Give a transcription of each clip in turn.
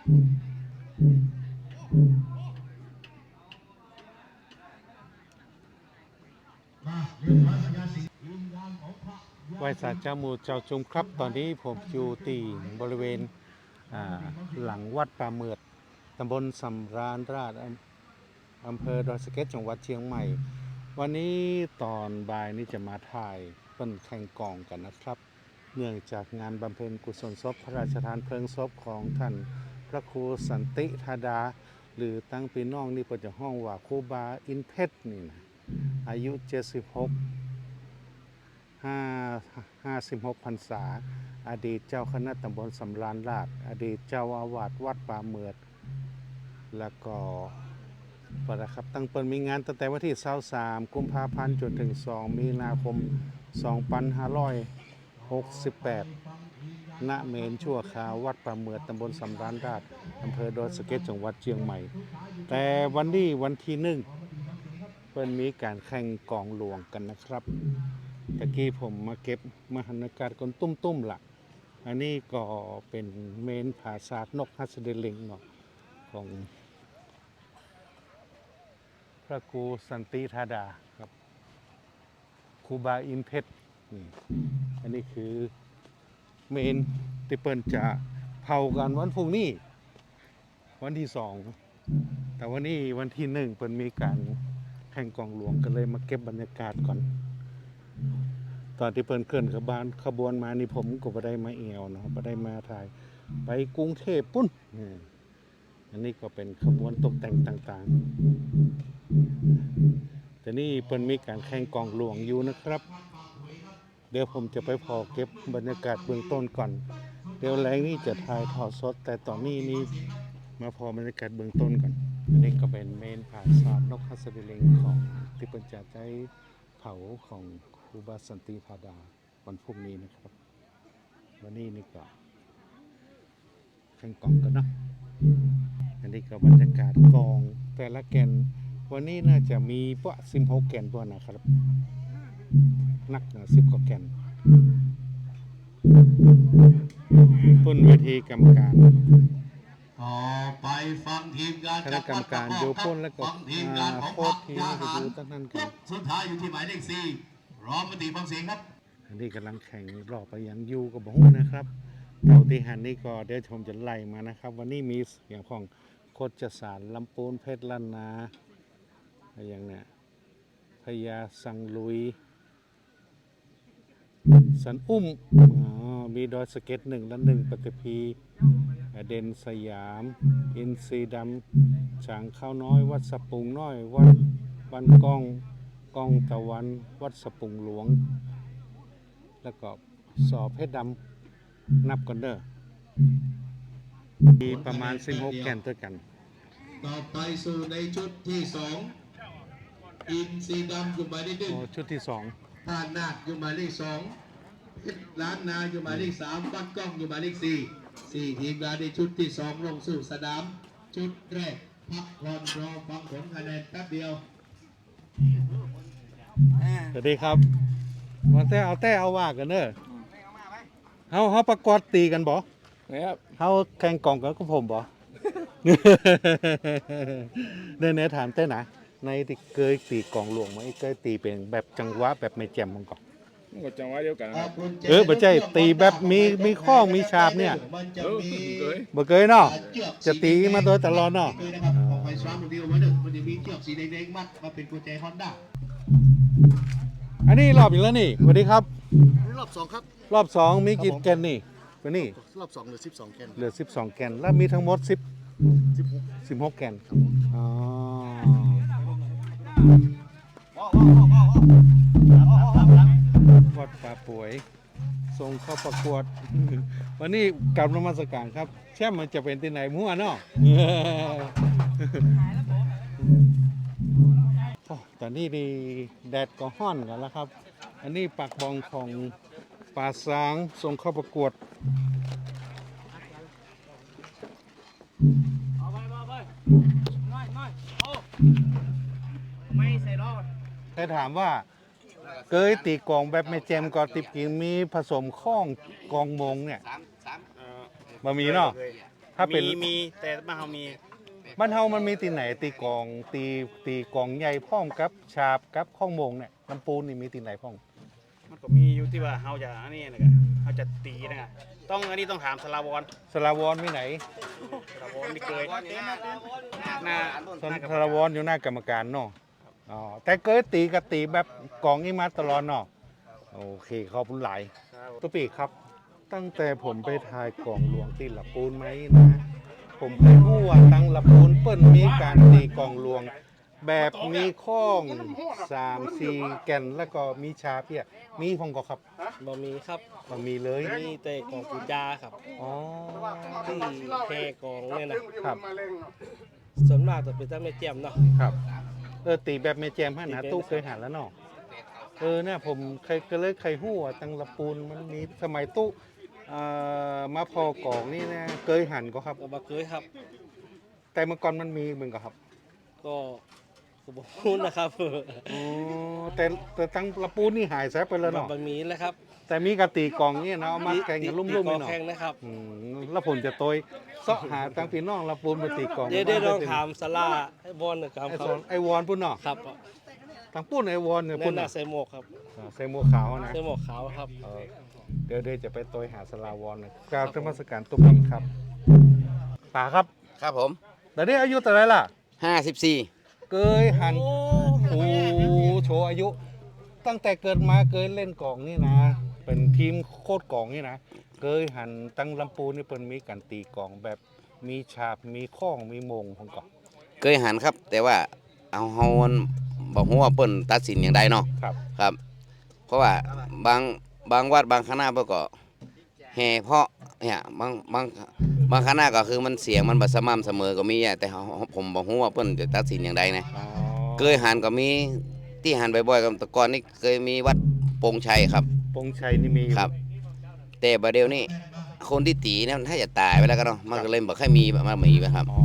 ไหวสารเจ้าหมูเจ้าจุมครับ ตอนนี้ผมอยู่ที่บริเวณหลังวัดป่าเมือดตำบลสำราญราชอำอำเภอดอยสะเก็ดจังหวัดเชียงใหม่ วันนี้ตอนบ่ายนี้จะมาถ่ายเป็นแข่งกองกันนะครับ เนื่องจากงานบำเพ็ญกุศลศพพระราชทานเพลิงศพของท่าน พระครูสันติธาดา หรือตั้งปีน้องนี่ก็จะห้องว่าครูบาอินเพชรนี่นะอายุ 76 5 56พรรษา อดีตเจ้าคณะตำบลสำราญราชอดีตเจ้าอาวาสวัดป่าเมือด แล้วก็ประครับตั้งเปิดมีงานตั้งแต่วันที่23กุมภาพันธ์จนถึง 2 มีนาคม 2568 ณเมนชั่วคราววัดป่าเมือดตำบลสำราญราชอำเภอดอยสะเก็ดจังหวัดเชียงใหม่ แต่วันนี้วันที่หนึ่งเปิ้นมีการแข่งกองหลวงกันนะครับตะกี้ผมมาเก็บมหันกาศคนตุ้มๆละอันนี้ก็เป็นเมนผาศาสตร์นกฮัสเดลิงเนาะของพระครูสันติธาดาครับครูบาอินเพชรนี่อันนี้คือ เมนที่เปิ้นจะเผากันวันพรุ่งนี้ วันที่สอง แต่วันนี้วันที่หนึ่งเปิ้นมีการแข่งกองหลวงกันเลยมาเก็บบรรยากาศก่อน ตอนที่เพิ่นเคลื่อนขบวนขบวนมานี่ผมก็บ่ได้มาเอวเนาะบ่ได้มาถ่าย ไปกรุงเทพปุ้นอันนี้ก็เป็นขบวนตกแต่งต่างๆแต่นี่เพิ่นมีการแข่งกองหลวงอยู่นะครับ เดี๋ยวผมจะไปพอเก็บบรรยากาศเบื้องต้นก่อน เดี๋ยวแรงนี้จะถ่ายทอดสด แต่ตอนนี้นี่มาพอบรรยากาศเบื้องต้นก่อน อันนี้ก็เป็นเมนผาศาสตร์นกฮัสดิลิงของที่เพิ่นจะใช้เผาของครูบาสันติธาดาวันพรุ่งนี้นะครับ วันนี้นี่ก็แข่งกองกันเนาะอันนี้ก็บรรยากาศกองแต่ละแกน วันนี้น่าจะมีปะสิบหกแกนตัวนะครับ นักสิบกว่าแกนต้นเวทีกรรมการต่อไปฟังทีมงานคณะกรรมการโยพ่นและก็ฟังทีมงานของโคพรตรรคทีมทก็หารดูตั้งนั้นคกัรันบสุดท้ายอยู่ที่หมายเลขสี่รอมติฟังเสียงครับอันนี้กำลังแข่งรอบไปยังยูกับบ้งนะครับเต่าที่หันนี่ก็เดี๋ยวผมจะไล่มานะครับ วันนี้มีอย่างของโคจสารลำปูนเพชรล้านนาอะไรอย่างเนี้ยพญาสังลุย สันอุ้มอ๋อมีดอยสะเก็ตหนึ่งและหนึ่งปฏิพีเด่นสยาม อินซีดำฉางข้าวน้อย วัดสะปุงน้อย วัดบ้านกล้องกล้องตะวัน วัดสะปุงหลวง แล้วก็สอบเพชรดำนับกันเด้อมีประมาณ 16 แกนด้วยกัน ต่อไปสู่ในชุดที่สองอินซีดำอยู่หมายเลขหนึ่งโอ้ชุดที่สอง ท่านาคอยู่หมายเลขสองเพชรล้านนาอยู่หมายเลขสามบ้านกล้องอยู่หมายเลขสี่สี่ทีมงานในชุดที่สองลงสู่สนาม ชุดแรกพักผ่อนรอฟังผลคะแนนแป๊บเดียวสวัสดีครับมาแต่เอาแต่เอาว่ากันเด้อเฮาเฮาประกวดตีกันบ่นะครับเฮาแข่งกล่องกันกับผมบ่เน่ๆถามแต่นะ ในที่เคยตีกล่องหลวงไหมเคยตีเป็นแบบจังหวะแบบไม่แจ่มของก่อนมันก็จังหวะเดียวกันนะครับเออบ่ใช่ตีแบบมีมีข้องมีฉาบเนี่ยมันจะเออมีเคยบ่เคยเนาะเชือกจะตีมาโดยตลอดเนาะเคยนะครับของไฟฟ้าโมเดลมาหนึ่งมันจะมีเชือกสีแดงๆมัดมาเป็นกุญแจฮอนด้าอันนี้รอบอีกแล้วนี่สวัสดีครับรอบสองครับ รอบสองมีกี่แกนนี่วันนี้รอบสองเหลือสิบสองแกนเหลือ12แกนแล้วมีทั้งหมด10สิบหก16แกนอ๋อ วัดป่าป่วยส่งเข้าประกวด วันนี้กลับนมัสการครับ แช่มมันจะเป็นที่ไหนมั่วเนาะโอ้ตอนนี้ดีแดดก็ห้อนกันแล้วครับ อันนี้ปากบองของป่าสางส่งเข้าประกวดเคย ถามว่าเคยตีกลองแบบไม่แจมก็ติบกินมีผสมข้องกองมงเนี่ยบะมีเนาะถ้าเป็นมีมีแต่บ้านเฮามีบ้านเฮามันมีตีไหนตีกลองตีตีกลองใหญ่พร้อมกับฉาบกับข้องโมงเนี่ยลำปูนนี่มีตีไหนพร้อมมันก็มีอยู่ที่ว่าเฮาจะอันนี้นะกะเฮาจะตีนะกะต้องอันนี้ต้องถามสลาวอนสลาวอนมีไหนสลาวอนนี่เคยหน้าสนสลาวอนอยู่หน้ากรรมการเนาะ อ๋อแต่เคยตีกับตีแบบกลองนี่มาตลอดเนาะโอเคขอบคุณหลายตุ๊ปีครับ ตั้งแต่ผมไปทายกล่องหลวงตีละปูนไหมนะผมเคยพูดว่าตั้งละปูนเปิ้นมีการตีกล่องหลวง แบบมีข้องสามสี่แก่นแล้วก็มีชาเปียมีพองก็ครับบ่มีครับมันมีเลยมีแต่กองปูจาครับอ๋อที่แค่กองเนี่ยนะครับส่วนมากจะเป็นตั้งไม่เจียมเนาะครับ เออตีแบบเมแจมฮะนะตีแบบตู้เคยหาแล้วเนาะเออเนี่ยผมเคยก็เลยเคยหู้ว่าตังละปูนมันมีสมัยตู้เอ่อมาพอกล่องนี่นะเคยหันก็ครับก็บ่เคยครับ แต่เมื่อก่อนมันมีเหมือนกับครับ ก็ ก็บ่รู้นะครับอ๋อแต่แต่ตังละปูนนี่หายแซะไปแล้วเนาะบ่มีแล้วครับแต่มีกะตีกล่องนี่นะเอามาแข่งกันลุ่มๆตีนี่กองเนาะแข่งนะครับ อืมแล้วผมจะโตยเสาะหาตังพี่น้องละปูนมาตีกล่องเดี๋ยวเดี๋ยวลองถามสลาให้บอลหนะครับไอ้ครัสอนไอ้วอนพุ่นเนาะครับตังปุ้นไอ้วอนเนี่ยแน่พุ่นนหน้าเนาะใส่หมวกครับอ่าใส่หมวกขาวนะ ใส่หมวกขาวครับ เออเดี๋ยวเดี๋ยวจะไปโตยหาสลาวอนนะกราบธรรมสการตุ้มนี้ครับป่าครับครับผมเดี๋ยวนี้อายุเท่าไหรล่ะ 54 เกยหันโอ้โชว์อายุ ตั้งแต่เกิดมาเกยเล่นกล่องนี่นะ เป็นทีมโคตรกล่องนี่นะเกยหันตั้งลำปูนี่เป็นมีการตีกล่องแบบมีฉาบมีข้องมีโมงของกล่องเคยหันครับ แต่ว่าเอาเฮามันบอกฮู้ว่าเปิ้นตัดสินอย่างใดเนาะครับ ครับ เพราะว่าบางบางวัดบางคณะเพิ่นก็แห่เพาะเนี่ยบางบาง บางคณะก็คือมันเสียงมันบ่สม่ำเสมอก็มีอะแต่เฮาผมบ่ฮู้ว่าเปิ้นจะตัดสินอย่างใดนะอ๋อเคยหันก็มีที่หันบ่อยๆกับแต่ก่อนนี่เคยมีวัดโปงชัยครับ ปงชัยนี่มีอยู่ครับ แต่บัดเดี๋ยวนี้คนที่ตีเนี่ยมันถ้าจะตายไปแล้วก็เนาะมันก็เลยบ่ค่อยมีมามีครับอ๋อ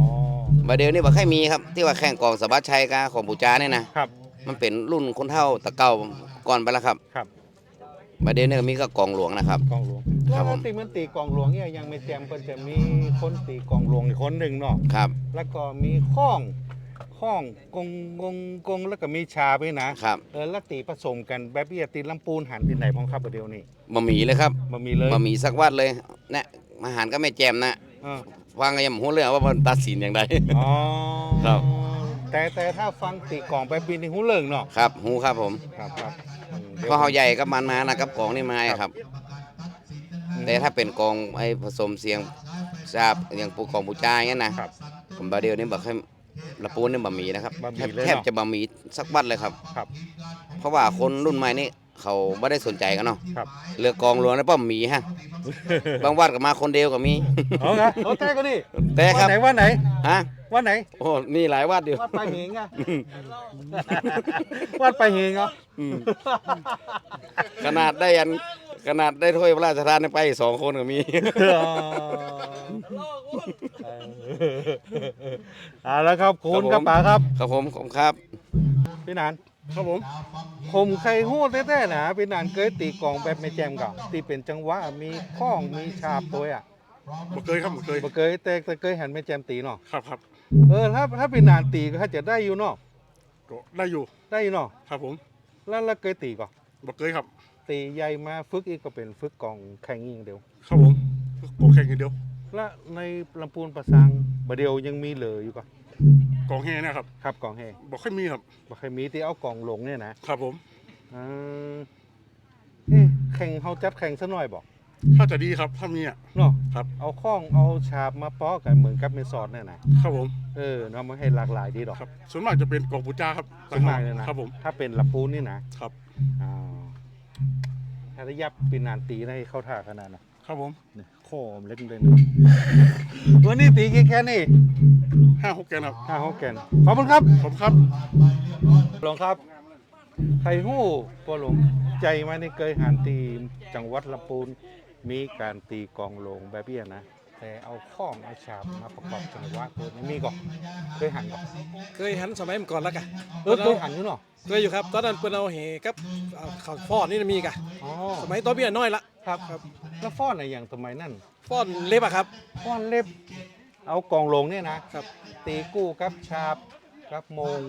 บัดเดี๋ยวนี้บ่ค่อยมีครับ ที่ว่าแข่งกองสะบัดชัยกับของปูจาเนี่ยนะครับ มันเป็นรุ่นคนเท่าตะเก่าก่อนไปแล้วครับครับบัดเดี๋ยวนี้ก็มีก็กองหลวงนะครับ กองหลวง ครัแล้วบผม ตีมันตีกองหลวงเนี่ยยังไม่แจมเพิ่นจะมีคนตีกองหลวงอีกคนหนึ่งเนาะครับแล้วก็มีข้องข้องกงกงกงแล้วก็มีชาไปนะครับเออแล้วตีผสมกันแบบนี้ตีลำปูนหันที่ไหนพ้องครับประเดี๋ยวนี้บะหมี่เลยครับมามีเลยบะหมี่สักวัดเลยเนี่ยมาหารก็ไม่แจมนะเออฟังก็ยังบ่ฮู้เรื่องว่ามันตัดสินอย่างไร อ๋อครับ แต่แต่ถ้าฟังตีกล่องไปปีนี้หูเลิงเนาะครับฮู้ครับผมครับครับอืมเพราะเฮาใหญ่กับมันมานะกับกองนี่มาอะครับ แต่ถ้าเป็นกองไอ้ผสมเสียงทราบอย่างปูของปูจาอย่างนั้นนะครับ ผมบาเดียวนี่บ่ค่อยละปูนนี่บะหมี่นะครับบะหมี่แทบเลยแทบเนาะจะบะหมี่สักวัดเลยครับ ครับเพราะว่าคนรุ่นใหม่นี่เขาไม่ได้สนใจกันเนาะครับเรือกองหลวงนะป้อมหมีฮะ บางวัดก็มาคนเดียวก็มี เอาไงเอาแต่ก็นี่แต่ควัรันบไหนวันไหนฮะวันไหนโอ้นี่หลายวัดอยู่ วัดไปเหงอะวัดไปเหงเหรออืมขนาดได้ยัน ขนาดได้ถ้วยพระราชทานไปสองคนก็มีอ๋อเอาแล้วครับคุณครับผมกระป๋าครับ ครับผมผมครับ พี่หนาน ครับผม ผมเคยพูดแท้ๆนะพี่หนานเคยตีกลองแบบไม่แจมก่อนตีเป็นจังหวะมีข้องมีฉาบตัวอะบ่เคยครับบ่เคยบ่เคยแต่แต่เคยเห็นไม่แจมตีเนาะครับครับเออถ้าถ้าพี่หนานตีก็จะได้อยู่เนาะก็ได้อยู่ได้อยู่เนาะครับผมแล้วแล้วเคยตีก่อนบ่เคยครับ ตีใหญ่มาฝึกอีกก็เป็นฝึกกลองแข่งอย่างเดียว ครับผมโปรแข่งอย่างเดียว และในลำพูนประสังบดเดียวยังมีเหลืออยู่ก่อนกองแห่นะครับ ครับกลองแห่บ่ค่อยมีครับบ่เคยมีที่เอากลองลงเนี่ยนะครับผมอ่าเอ๊ะแข่งเฮาจัดแข่งซะหน่อยบอกถ้าจะดีครับถ้ามีอะเนาะครับ เอาข้องเอาฉาบมาป้อกันเหมือนกับเมซอดเนี่ยนะครับผมเออเนาะมันให้หลากหลายดีดอกครับส่วนมากจะเป็นกองปูจาครับส่วนมากเลยนะครับผมถ้าเป็นลำพูนนี่นะครับอ่า ถ้าได้ยับปีนานตีได้เข้าท่าขนาดนะครับผมเนี่ยโค้มเล็กเลยนะวันนี้ตีกี่แค่นี่ห้าหกแกนครับห้าหกแกนขอบคุณครับผมครับหลวงครับใครหู้ปหลวงใจมานี่เคยหันตีจังหวัดลำพูนมีการตีกลองโลงแบบนี้นะ แต่เอาข้องเอาฉาบมาประกอบจังหวะตัวนี้มีก่อนเคยหันก่อนเคยหันสมัยก่อนแล้วกะเออเคยหันอยู่เนาะเคยอยู่ครับ ตอนนั้นเปิ้นเอาเหกับเอาข้าวฟอดนี่มีกะอ๋อสมัยตัวเบี้ยน้อยละครับครับแล้วฟ้อนอะไรอย่างสมัยนั้นฟอนเล็บอะครับฟ้อนเล็บ เอากองลงเนี่ยนะครับ ตีกู้กับชาบกับโมง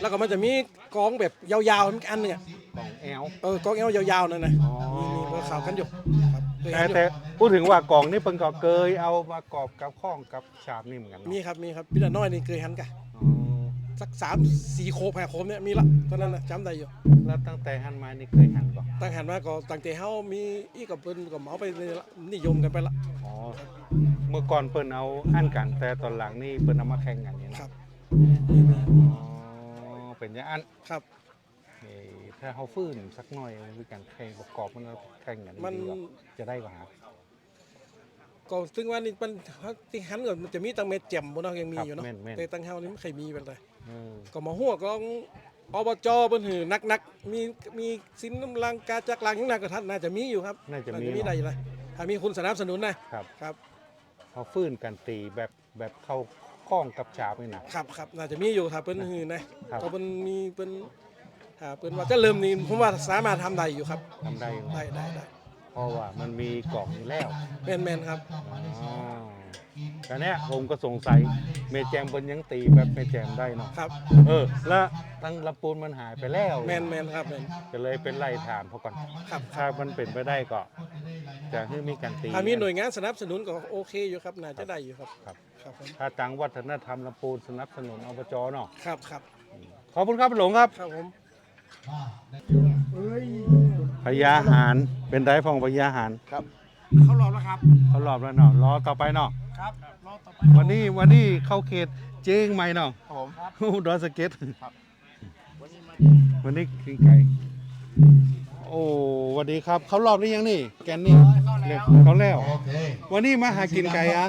แล้วก็มันจะมีกองแบบยาวๆอีกอันหนึงอะกองแอลเออกองเอวยาวๆนั่นนะอ๋อมีมีเบอร์ข่าวกันอยู่ครับเคย แต่เห็นอยู่แต่พูดถึงว่ากองนี่เพิ่นก็เกยเอามากอบกับข้องกับชาบนี่เหมือนกันเนอะมีครับมีครับพี่ละน้อยนี่เคยหันกะอ๋อสักสามสี่โคบแผ่โคมเนี่ยมีละตอนนั้นนะจำได้อยู่แล้วตั้งแต่หันมานี่เคยหันก่อนตั้งหันมาก็ตั้งแต่เฮามีอีกับเพิ่นก็เหมาไปเลยละนิยมกันไปละ อ๋อเมื่อก่อนเพิ่นเอาอันกันแต่ตอนหลังนี่เพิ่นเอามาแข่งกันเนี่ยนะครับ อ๋อเป็นอย่างอันครับเอ่อ ถ้าเขาฟื้นสักหน่อยมันมีการแข่งประกอบมันก็แข่งกันมันดีกว่าจะได้กว่าหาก็ซึ่งว่านี่มันที่หันก็มันจะมีตั้งเม็ดแจ่มบนเนาะยังมีครับอยู่เนาะแม่นแม่นแต่ตั้งเฮานี่ไม่เคยมีเป็นไรเออก็มาหัวกองอบจเพิ่นหือนักๆมีมีสินน้ำลังกาจักรลังยังน่าก็ท่านน่าจะมีอยู่ครับน่าจะมีมีเนอะได้อยู่เลยถ้ามีคุณสนับสนุนนะครับครับเขาฟื้นกันตีแบบแบบเข้าข้องกับฉาบนี่นะครับครับน่าจะมีอยู่ถ้าเพิ่นหือนะครับก็เพิ่นมีเพิ่น ถ้าเพิ่นว่าจะเริ่มนี่ผมว่าสามารถทำได้อยู่ครับทำได้อยู่ได้ได้ได้เพราะว่ามันมีกล่องอยู่แล้วแม่นแม่นครับ อ๋อแต่เนี้ยผมก็สงสัยเมแจมเพิ่นยังตีแบบเมแจมได้เนาะครับ เออ แล้วตั้งลำปูนมันหายไปแล้วแม่นแม่นครับแม่นก็เลยเป็นไล่ถามเขาก่อนครับถ้ามันเป็นไปได้ก็ จะให้มีการตีถ้ามีหน่วยงานสนับสนุนก็โอเคอยู่ครับน่าจะได้อยู่ครับครับ ครับผมถ้าจังวัฒนธรรมลำปูนสนับสนุนอบจเนาะครับครับขอบคุณครับหลวงครับ ครับผม พญาหารเป็นได้ฟองพญาหารเขารอแล้วครับเขารอบแล้วเนาะรอต่อไปเนาะครับรอต่อไปวันนี้วันนี้เข้าเขตเจ๊งไหมเนาะผมดอนสเก็ตวันนี้กินไก่โอ้สวัสดีครับเขารอบหรือยังนี่ แกนนี่เขาแล้วโอเควันนี้มาหากินไก่อะ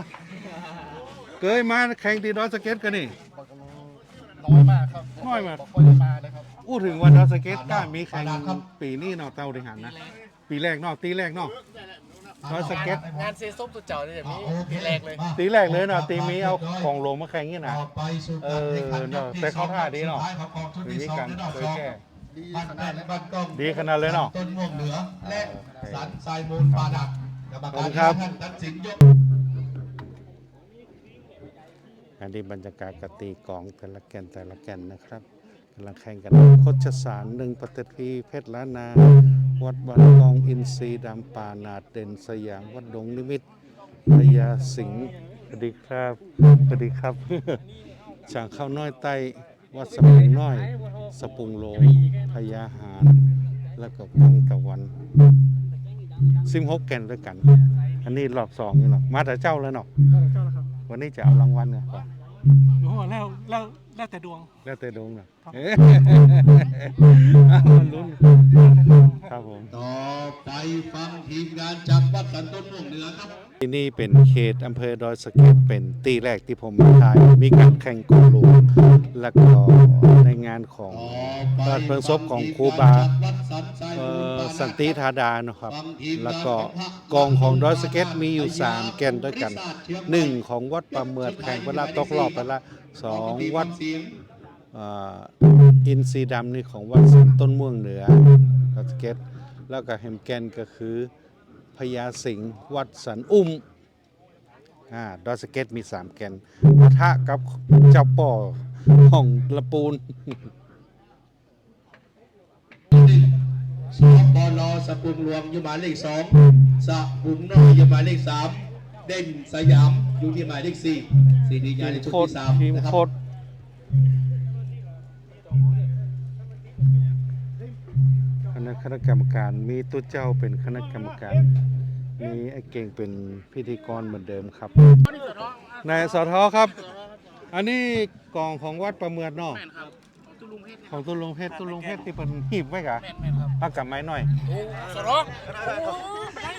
เกยมาแข่งตีดอนสเก็ตกันนี่น้อยมาก ครับน้อยมาก บ่ค่อยได้มาเลยครับพูดถึงวันดอนสเก็ตกล้ามีแข่งปีนี้เนาะเตาดิหันนะ ปีแรกเนาะตีแรกเนาะดอนสเก็ต งานเซซุปตัวเจ้าเนี่ยจะมีปีแรกเลย ตีแรกเลยเนาะตีมีเอาของลงมาแข่งนี่นะต่อไปสู่เอการอแข่งขันเนอะแต่เข้าท่าดีเนอะสุดท้ยของกองทุนมีที่สองการและรอบเคสยองแก้บ้านแม่และบ้านกล้องดีขนาดเลยเนาะต้นม่วงเหนือและสันทรายมูลปาดักกรรมขอบการคุณครับ ท่านตัดสินยก อันนี้บรรยากาศกตีกองแต่ละแก่นแต่ละแก่นนะครับกำลังแข่งกันโคชสารหนึ่งปฏิทีเพชรล้านนา วัดบันกองอินทรีดำป่านาดเด่นสยามวัดดงนิมิตพญาสิงห์สวัสดีครับสวัสดีครับช่างข้าวน้อยไตวัดสปุงน้อย สปุงโลพญาหาร แล้วก็กองตะวันซิมฮกแก่นด้วยกัน อันนี้รอบสองนี่เนาะมาแต่เจ้าแล้วเนาะเจ้าละครับ วันนี้จะเอารางวัลเนี่ยก่อนโอ้แล้วแล้วแล้วแต่ดวง แล้วแต่ดวงเนาะเอ๊ะเอามาลุ้นครับผม ต่อไป ฟังทีมงานจากวัดสันต้นม่วงเหนือครับ ที่นี่เป็นเขตอำเภอดอยสะเก็ดเป็นตีแรกที่ผมมาถ่าย มีการแข่งกองหลวงแล้วก็ในงานของต่อไปราชเพลิงศพของครูบาสันทรายเอ่อสันติธาดานะครับ แล้วก็กองของดอยสะเก็ตมีอยู่ 3 แกนด้วยกัน 1 ของวัดประเมือดแข่งเวลาตกรอบไปละสองวัดเอ่ออินซีย์ดำนี่ของวัดสันต้นม่วงเหนือดอยสะเก็ต แล้วก็แฮมแกนก็คือพญาสิงห์วัดสันอุ้มอ่าดอยสะเก็ตมี3แกนปะทะกับเจ้าป่อของละปูนสปลสปุงหลวงอยู่หมายเลขสองสปุงน้อยอยู่หมายเลขสามเด่นสยามอยู่ที่หมายเลขสี่สี่ดียาในชุดโคตรที่สามทีมนะครับ คตรคณะคณะกรรมการ มีตัวเจ้าเป็นคณะกรรมการ มีไอ้เก่งเป็นพิธีกรเหมือนเดิมครับ นายสอทอครับ อันนี้กองของวัดประเมือดเนาะของตุลุงเพชรตุลุงเพชรที่เป็นหีบไว้กะเอากลับไม้หน่อย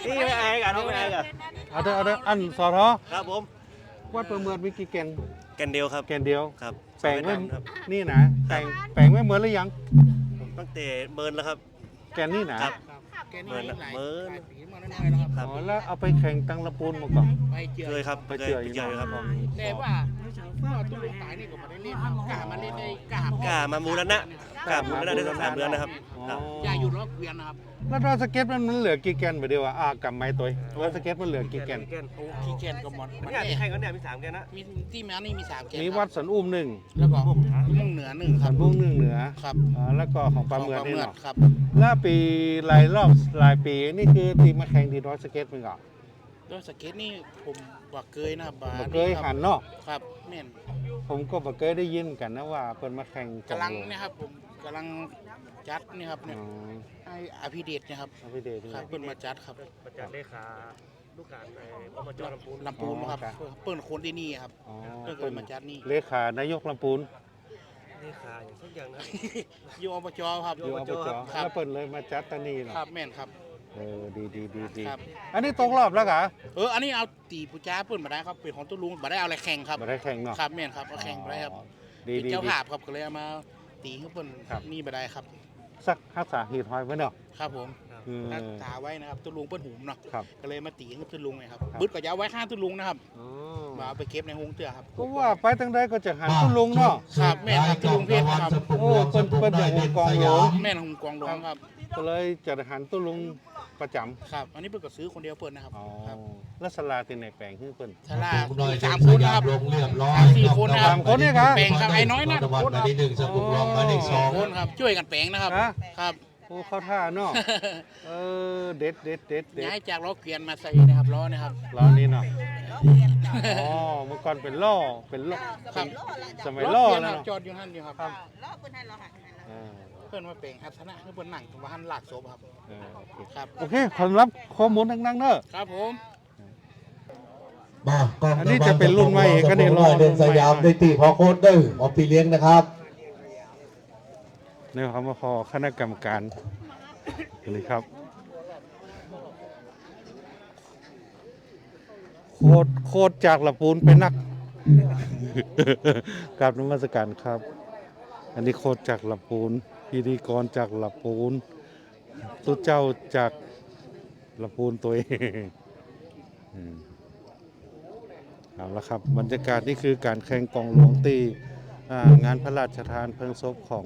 นี่ไม่อายกันไม่อายกันเอาเด้อเอาเด้ออันสอทอครับผมวัดประเมือดมีกี่แกนกันเดียวครับแกนเดียว ครับแปลงไว้ครับนี่นะ แปลงแปลงไว้เหมือนหรือยัง ตั้งแต่เบิร์นแล้วครับ แกนนี่นะครับ แกนี่หลายหลายปีมาน้อยๆแล้วครับอ๋อแล้วเอาไปแข่งตั้งละปูนมาก่อน ไปเจอเคยครับไปเจอไปอยู่เจอครับเนาะแต่ว่าพ่อตุ้ลุงตายนี่ก็มาได้เล่นครับกล้ามาเล่นได้กล้ากล้ามามูรณะกล้ามูรณะได้ตั้งสามเดือนนะครับอ๋อครับยายอยู่รอบเกวียนนะครับแล้วรอยสเก็ตมันมันเหลือกี่แกนไปเดียวอะอ่ากำไม้ตัวรอยสเก็ตมันเหลือกี่แกนโอ้ขี้เกียจก็หมดมันเนี่ยแน่มีแข่งกันเนี่ยมีสามแกนนะมีที่แม้นี่มีสามเกมมีวัดสันอุ้มหนึ่งแล้วก็มุ่งเหนือหนึ่งคสัรับนบุ้งหนึ่งเหนือครับอ่าแล้วก็ของปลาเมือขนี่งเนาะครับแล้วปีหลายรอบหลายปีนี่คือทีมมาแข่งที่รอยสเก็ตมันก่อนด้วยสเก็ตนี่ผมบักเกยนะครับบาบ่เคยหันเนาะครับแม่นผมก็บ่เคยได้ยินกันนะว่าเพิ่นมาแข่งกำลังเนี่ยครับผมกำลังจัดเนี่ยครับอ๋เนี่ยอให้อภิเดชเนะครับเอาไปเดทนี่ครับเปิ้นมาจัดครับประจันเลขาลูกการในอบจลำพูนลำพูนครับ เปิ้นคนที่นี่ครับอ๋อเปิ้นเคเพิ่ยนมาจัดนี่เลขานายกลำปูน เลขาอย่างสักอย่างนะ อยู่อบจครับ อยู่อบจครับ แล้วเพิ่นเลยมาจัดตานีเนาะครับแม่นครับ เออดีดีดีดีครับ อันนี้ตกรอบแล้วกะเอออันนี้เอาตีปูจ้าเปิ้นมาได้ครับเป็นของตุ้ลุงมาได้เอาอะไรแข่งครับบ่ได้แข่งเนาะครับแม่นครับเอาแข่งมาได้ครับอ๋อดีเป็นดีเจ้าดีภาพครับก็เลยเอามาตีให้เปิ้นครับนี่มาได้ครับ สักรักษาหีดหอยไว้เนาะ ครับผมเออรักษาไว้นะครับตุ้ลุงเปิ้นหุมเนาะครับก็เลยมาตีให้ตุ้ลุงไงครับครับ บึดก็จะเอาไว้ข้างตุ้ลุงนะครับอ๋อมาเอาไปเก็บในหงเตือครับ ก็ว่าไปทางใดก็จะหันคุณลุงเนาะ ครับแม่นครับตุ้ลุงเพชรครับ โอ้เปิ้นเปิ้นอย่างวงกองหลวง แม่นหงกองหลวงครับ ก็เลยจะหันตุ้ลุง ประจำครับ อันนี้เปิ้นก็ซื้อคนเดียวเปิ้นนะครับอ๋อครับ แล้วสลาติในแปลงคือเปิ้นชาลาสามคนนะครับลงเรียบร้อยสามสี่คนนะครับสามคนเนี่ยครับแปลงครับไอ้น้อยนะตะวันมาที่หนึ่งสกุลรองมาที่สองคนครับช่วยกันแปลงนะครับ ฮะ ครับ โอ้เข้าท่าเนาะเออเด็ดเด็ดเด็ดเด็ดย้ายจากล้อเกวียนมาใส่นะครับล้อนะครับล้อนี้เนาะอ๋อเมื่อก่อนเป็นล่อเป็นล่อครับสมัยล่อเกวียนแล้วครับเนาะจอดอยู่นั่นอยู่ครับ ล้อเพิ่นให้ล้อหักให้ล้อเออเพื่อนมาแปลงทัศนะเพื่อนหนังว่าหันหลากศพครับ เออโอเคครับ โอเคขอรับข้อมูลดังๆเนอะ ครับผม มากล้องอันนี้จะเป็นรุ่นใหม่ก็นี่รอเดินสยามรุ่นใหม่ในตีพอโคตรเดอร์ออฟปีเลี้ยงนะครับ ในคำว่าพอคณะกรรมการเลยครับ โคตรโคตรจากละปูนเป็นนัก กราบนมัสการครับ อันนี้โคตรจากละปูน พิธีกรจากละปูนตุเจ้าจากละปูนตัวเองอืมเอาละครับบรรยากาศนี่คือการแข่งกองหลวงตีอ่างานพระราชทานเพลิงศพของ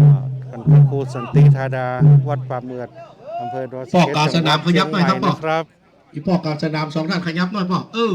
อ่าท่านพระครูสันติธาดา วัดป่าเมือดอำเภอดอยสะบอกเก็ดกลางสนามขยับหน่อยครับจังหวัดเชีงใหม่นะครับ อีพ่อกลางสนามสองท่านขยับหน่อยพ่อเออ